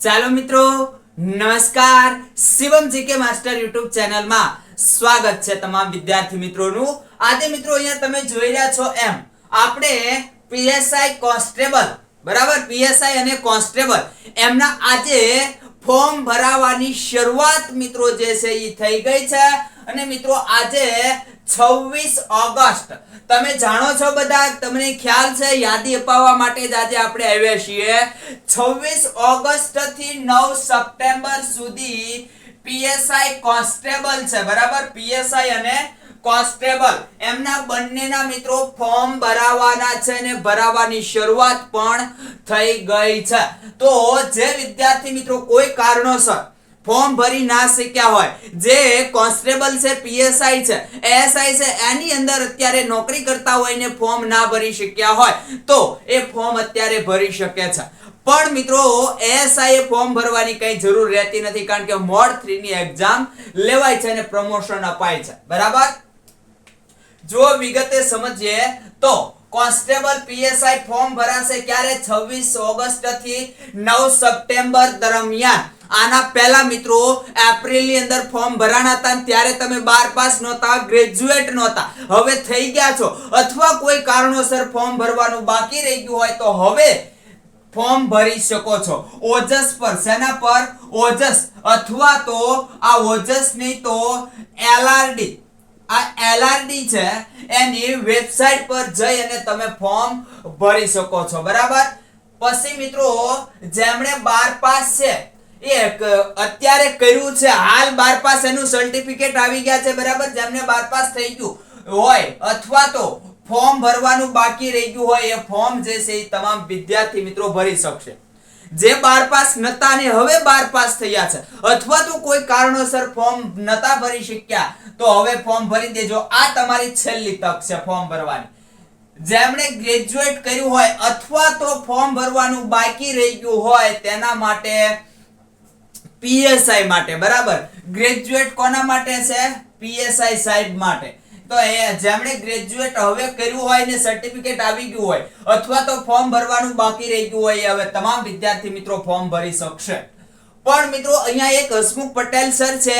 ચાલો મિત્રો, નમસ્કાર. શિવમ જીકે માસ્ટર યુટ્યુબ ચેનલમાં સ્વાગત છે તમામ વિદ્યાર્થી મિત્રોનું. આજે મિત્રો અહીંયા તમે જોઈ રહ્યા છો એમ, આપણે પીએસઆઈ કોન્સ્ટેબલ બરાબર? પીએસઆઈ અને કોન્સ્ટેબલ. એમના આજે ફોર્મ ભરાવાની શરૂઆત મિત્રો જે છે એ થઈ ગઈ છે. અને મિત્રો આજે 26 ઓગસ્ટ. તમે જાણો છો બધા, તમને ખ્યાલ છે, યાદી અપાવવા માટે જ આજે આપણે આવ્યા છીએ. 26 ઓગસ્ટથી નવ સપ્ટેમ્બર સુધી પીએસઆઈ કોન્સ્ટેબલ છે. બરાબર? પીએસઆઈ અને કોન્સ્ટેબલ. એમના બંનેના મિત્રો ફોર્મ ભરાવાના છે અને ભરાવાની શરૂઆત પણ થઈ ગઈ છે. તો જે વિદ્યાર્થી મિત્રો કોઈ કારણોસર ફોર્મ ભરી ના શક્યા હોય, જે કોન્સ્ટેબલ છે, પીએસઆઈ છે એએસઆઈ છે, એની અંદર અત્યારે નોકરી કરતા હોય ને ફોર્મ ના ભરી શક્યા હોય, તો એ ફોર્મ અત્યારે ભરી શકે છે. પણ મિત્રો એએસઆઈ ફોર્મ ભરવાની કઈ જરૂર રહેતી નથી કારણ કે મોડ થ્રી ની એક્ઝામ લેવાય છે અને પ્રમોશન અપાય છે. બરાબર? જો વિગતે સમજીએ તો કોન્સ્ટેબલ પીએસઆઈ ફોર્મ ભરાશે ક્યારે? 26 ઓગસ્ટથી 9 સપ્ટેમ્બર દરમિયાન. આના પહેલા મિત્રો એપ્રિલની અંદર ફોર્મ ભરાણા હતા ત્યારે તમે બાર પાસ નહોતા, ગ્રેજ્યુએટ નહોતા. હવે થઈ ગયા છો. અથવા કોઈ કારણોસર ફોર્મ ભરવાનું બાકી રહી ગયું હોય તો હવે ફોર્મ ભરી શકો છો. ઓજસ પર સેના પર? ઓજસ. અથવા તો આ ઓજસ નહીં તો એલઆરડી. આ એલઆરડી છે, એની વેબસાઇટ પર જઈ અને તમે ફોર્મ ભરી શકો છો, બરાબર? પછી મિત્રો, જેમણે બાર પાસ છે, એ અત્યારે કર્યું છે, હાલ બાર પાસ એનું સર્ટિફિકેટ આવી ગયા છે, બરાબર? જેમને બાર પાસ થઈ ગયું હોય, અથવા તો ફોર્મ ભરવાનું બાકી રહી ગયું હોય, એ ફોર્મ જે છે એ તમામ વિદ્યાર્થી મિત્રો ભરી શકશે. જે બાર પાસ નતા ને હવે બાર પાસ થયા છે. અથવા તો કોઈ કારણોસર ફોર્મ નતા ભરી શક્યા, તો હવે ફોર્મ ભરી દેજો. આ તમારી છેલ્લી તક છે ફોર્મ ભરવાની. જેમણે ગ્રેજ્યુએટ કર્યું હોય અથવા તો ફોર્મ ભરવાનું બાકી રહી ગયું હોય તેના માટે પીએસઆઈ માટે, બરાબર? ગ્રેજ્યુએટ કોના માટે છે? પીએસઆઈ સાહેબ માટે. તો જેમણે ગ્રેજ્યુએટ હવે કર્યું હોય ને સર્ટિફિકેટ આવી ગયું હોય, અથવા તો ફોર્મ ભરવાનું બાકી રહી ગયું હોય હવે તમામ વિદ્યાર્થી મિત્રો ફોર્મ ભરી શકશે. પણ મિત્રો, અહીંયા એક હસમુખ પટેલ સર છે,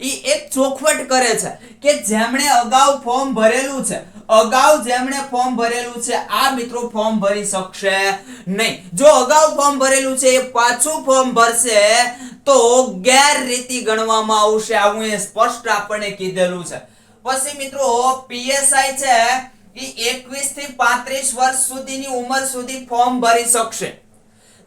એ એક ચોખવટ કરે છે કે જેમણે અગાઉ ફોર્મ ભરેલું છે, અગાઉ જેમણે ફોર્મ ભરેલું છે, આ મિત્રો ફોર્મ ભરી શકશે નહીં. જો અગાઉ ફોર્મ ભરેલું છે, એ પાછું ફોર્મ ભરશે, તો ગેરરીતિ ગણવામાં આવશે. આવું એ સ્પષ્ટ આપણને કીધેલું છે. પછી મિત્રો પીએસઆઈ છે એ 21 થી 35 વર્ષ સુધીની ઉંમર સુધી ફોર્મ ભરી શકશે.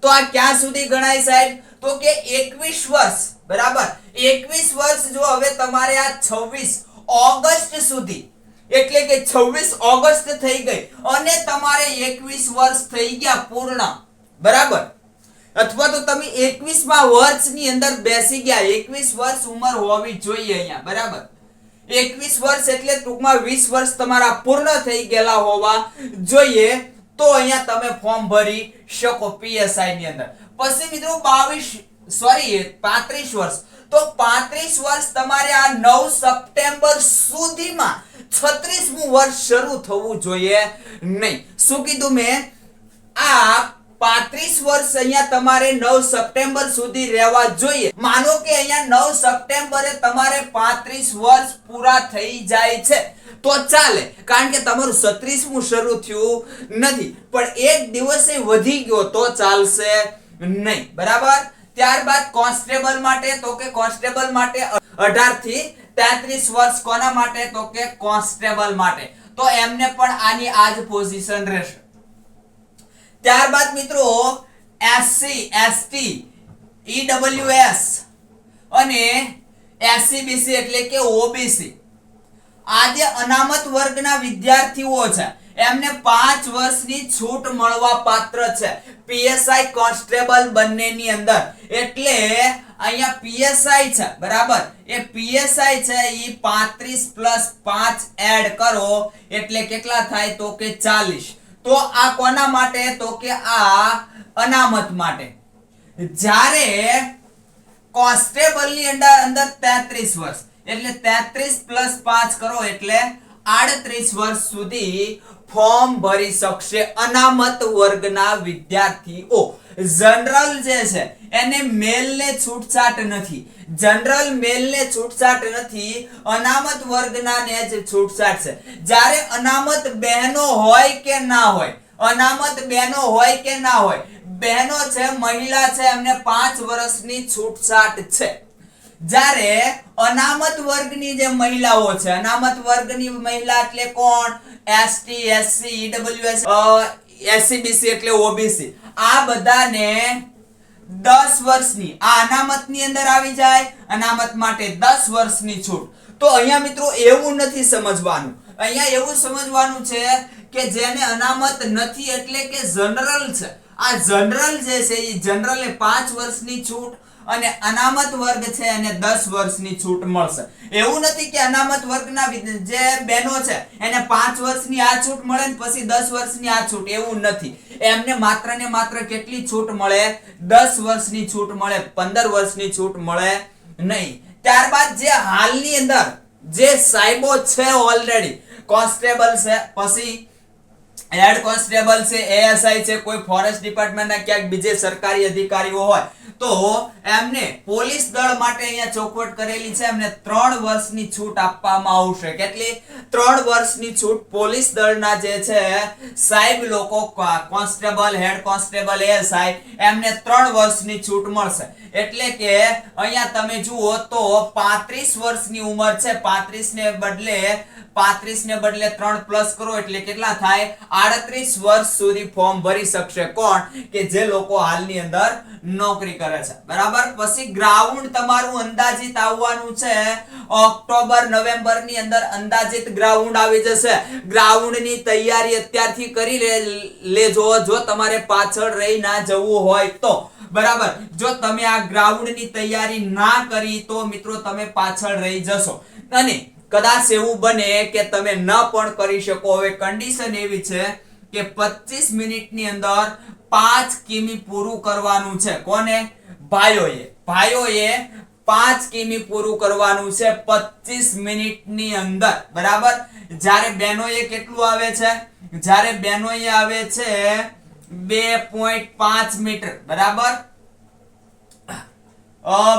તો આ ક્યાં સુધી ગણાય સાહેબ? તો કે 21 વર્ષ, બરાબર? 21 વર્ષ જો હવે તમારે આ 26 ઓગસ્ટ સુધી, એટલે કે 26 ઓગસ્ટ થઈ ગઈ, અને તમારે 21 વર્ષ થઈ ગયા પૂર્ણ, બરાબર? અથવા તો તમે 21 માં વર્ષની અંદર બેસી ગયા 21 વર્ષ ઉંમર હોવી જોઈએ અહીંયા, બરાબર? 21 વર્ષ એટલે ટૂંકમાં વીસ વર્ષ તમારા પૂર્ણ થઈ ગયેલા હોવા જોઈએ. તો અહીંયા તમે ફોર્મ ભરી શકો પીએસઆઈ ની અંદર. પછી મિત્રો 22 સોરી 35 વર્ષ. તો 35 વર્ષ તમારે આ નવ સપ્ટેમ્બર સુધીમાં 36મું વર્ષ શરૂ થવું જોઈએ નહીં. શું કીધું મેં? આ 35 વર્ષ અહીંયા તમારે નવ સપ્ટેમ્બર સુધી રહેવા જોઈએ. માનો કે અહીંયા નવ સપ્ટેમ્બરે તમારે 35 વર્ષ પૂરા થઈ જાય છે. તો ચાલે, કારણ કે તમારું 36મું શરૂ થયું નથી. પણ એક દિવસે વધી ગયો તો ચાલશે નહીં. બરાબર? ત્યારબાદ કોન્સ્ટેબલ માટે તો કે કોન્સ્ટેબલ માટે 18 થી 33 વર્ષ કોના માટે? તો કે કોન્સ્ટેબલ માટે. તો એમને પણ આની આ જ પોઝિશન રહેશે. ત્યારબાદ મિત્રો એસસી એસટી ઈડબ્લ્યુએસ અને એસસીબીસી એટલે કે ઓબીસી આ જે અનામત વર્ગના વિદ્યાર્થીઓ છે, એમને પાંચ વર્ષની છૂટ મળવા પાત્ર છે. પીએસઆઈ કોન્સ્ટેબલ બંનેની અંદર. એટલે અહીંયા પીએસઆઈ છે, બરાબર? એ પીએસઆઈ છે એ પાંત્રીસ પ્લસ પાંચ એડ કરો, એટલે કેટલા થાય તો કે 40 તો આ કોના માટે? તો કે આ અનામત માટે. જ્યારે કોન્સ્ટેબલની અંદર અંદર 33 વર્ષ, એટલે 33 પ્લસ 5 કરો એટલે આડત્રીસ વર્ષ સુધી ફોર્મ ભરી શકશે અનામત વર્ગના વિદ્યાર્થીઓ. જનરલ જે છે, એને મેલને છૂટછાટ નથી. જનરલ મેલને છૂટછાટ નથી, અનામત વર્ગના ને જ છૂટછાટ છે. જ્યારે અનામત બહેનો હોય કે ના હોય, અનામત બહેનો હોય કે ના હોય, બહેનો છે, મહિલા છે, એમને પાંચ વર્ષની છૂટછાટ છે. જ્યારે અનામત વર્ગની જે મહિલાઓ છે, અનામત વર્ગની મહિલા એટલે કોણ? એસટી એસસી ઈડબ્લ્યુએસ એસસીબીસી એટલે ઓબીસી આ બધાને દસ વર્ષની. આ અનામતની અંદર આવી જાય, અનામત માટે દસ વર્ષની છૂટ. તો અહીંયા મિત્રો એવું નથી સમજવાનું. અહીંયા એવું સમજવાનું છે કે જેને અનામત નથી એટલે કે જનરલ છે. આ જનરલ જે છે એ જનરલે પાંચ વર્ષની છૂટ અને અનામત વર્ગ છે એને દસ વર્ષની છૂટ મળશે. એવું નથી કે અનામત વર્ગના જે બહેનો છે, એને પાંચ વર્ષની આ છૂટ મળે ને પછી દસ વર્ષની આ છૂટ. એવું નથી. એમને માત્ર ને માત્ર કેટલી છૂટ મળે? દસ વર્ષની છૂટ મળે, પંદર વર્ષની છૂટ મળે નહીં. ત્યારબાદ જે હાલની અંદર જે સાહેબો છે ઓલરેડી કોન્સ્ટેબલ છે, પછી હેડ કોન્સ્ટેબલ છે એએસઆઈ છે, કોઈ ફોરેસ્ટ ડિપાર્ટમેન્ટના ક્યાંક બીજે સરકારી અધિકારીઓ હોય, તો એમને પોલીસ દળ માટે અહીંયા ચોખવટ કરેલી છે, એમને ત્રણ વર્ષની છૂટ આપવામાં આવશે. કેટલી? ત્રણ વર્ષની છૂટ પોલીસ દળના જે છે, સાહેબ લોકો કોન્સ્ટેબલ હેડ કોન્સ્ટેબલ એએસઆઈ એમને ત્રણ વર્ષની છૂટ મળશે. એટલે કે અહીંયા તમે જુઓ તો પાંત્રીસ વર્ષની ઉંમર છે પાંત્રીસ ને બદલે પાંત્રીસ બદલે ત્રણ પ્લસ કરો એટલે કેટલા થાય? આડત્રીસ વર્ષ સુધી ફોર્મ ભરી શકશે. કોણ? કે જે લોકો હાલની અંદર નોકરી કરે છે. બરાબર? પછી ગ્રાઉન્ડ તમારું અંદાજિત આવવાનું છે. ઓક્ટોબર નવેમ્બરની અંદર અંદાજિત ગ્રાઉન્ડ આવી જશે. ગ્રાઉન્ડની તૈયારી અત્યારથી કરી લેજો. જો તમારે પાછળ રહી ના જવું હોય તો. બરાબર? જો તમે આ ગ્રાઉન્ડની તૈયારી ના કરી તો મિત્રો તમે પાછળ રહી જશો. અને કદાચ એવું બને કે તમે ન પણ કરી શકો. હવે કન્ડિશન એવી છે કે 25 મિનિટની અંદર પાંચ કિમી પૂરું કરવાનું છે. કોને? ભાઈઓએ. ભાઈઓએ પાંચ કિમી પૂરું કરવાનું છે 25 મિનિટની અંદર. બરાબર? જ્યારે બહેનોએ કેટલું આવે છે? જ્યારે બહેનોએ આવે છે બે પોઈન્ટ પાંચ મીટર. બરાબર?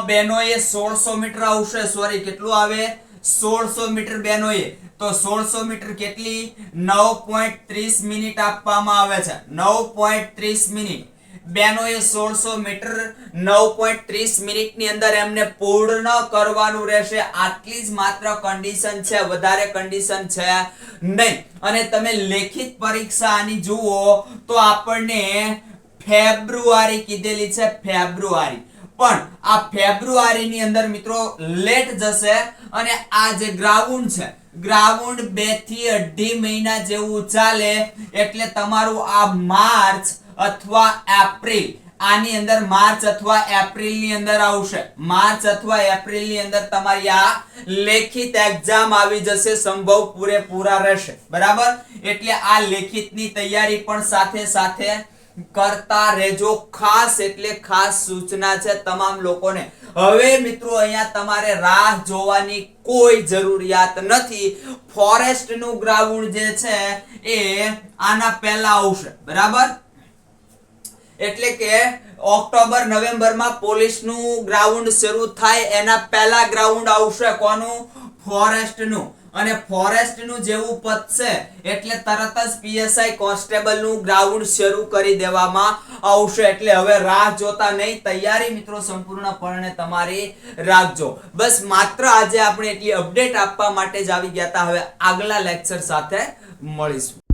બહેનોએ સોળસો મીટર આવશે. સોરી, કેટલું આવે? સોળસો મીટર બેનોએ. તો સોળસો મીટર કેટલી? નવ પોઈન્ટ ત્રીસ મિનિટ આપવામાં આવે છે. નવ પોઈન્ટ ત્રીસ મિનિટ. બેનોએ સોળસો મીટર નવ પોઈન્ટ ત્રીસ મિનિટની અંદર એમને પૂર્ણ કરવાનું રહેશે. આટલી જ માત્ર કન્ડિશન છે. વધારે કન્ડિશન છે નહીં. અને તમે લેખિત પરીક્ષા આની જુઓ તો આપણને ફેબ્રુઆરી કીધેલી છે. ફેબ્રુઆરી. પણ આ ફેબ્રુઆરી ની અંદર મિત્રો લેટ જશે અને આ જે ગ્રાઉન્ડ છે, ગ્રાઉન્ડ બેથી અઢી મહિના જેવું ચાલે, એટલે તમારું આ માર્ચ અથવા એપ્રિલ, આની અંદર માર્ચ અથવા એપ્રિલની અંદર આવશે. માર્ચ અથવા એપ્રિલની અંદર તમારી આ લેખિત એક્ઝામ આવી જશે, સંભવ પૂરેપૂરા રહેશે. બરાબર? એટલે આ લેખિતની તૈયારી પણ સાથે સાથે કરતા રહેજો. ખાસ એટલે ખાસ સૂચના છે તમામ લોકોને. હવે મિત્રો, અહીંયા તમારે રાહ જોવાની કોઈ જરૂરિયાત નથી. ફોરેસ્ટનું ગ્રાઉન્ડ જે છે એ આના પહેલા આવશે. બરાબર? એટલે કે ઓક્ટોબર, નવેમ્બરમાં પોલીસનું ગ્રાઉન્ડ શરૂ થાય. એના પહેલા ગ્રાઉન્ડ આવશે કોનું? ફોરેસ્ટનું. અને ફોરેસ્ટનું જેવું પતશે એટલે તરત જ પીએસઆઈ કોન્સ્ટેબલનું ગ્રાઉન્ડ શરૂ કરી દેવામાં આવશે. એટલે હવે રાહ જોતા નહીં, તૈયારી મિત્રો સંપૂર્ણપણે તમારી રાખજો બસ માત્ર આજે આપણે એટલી અપડેટ આપવા માટે જ આવી ગયા હતા હવે આગલા લેક્ચર સાથે મળીશું.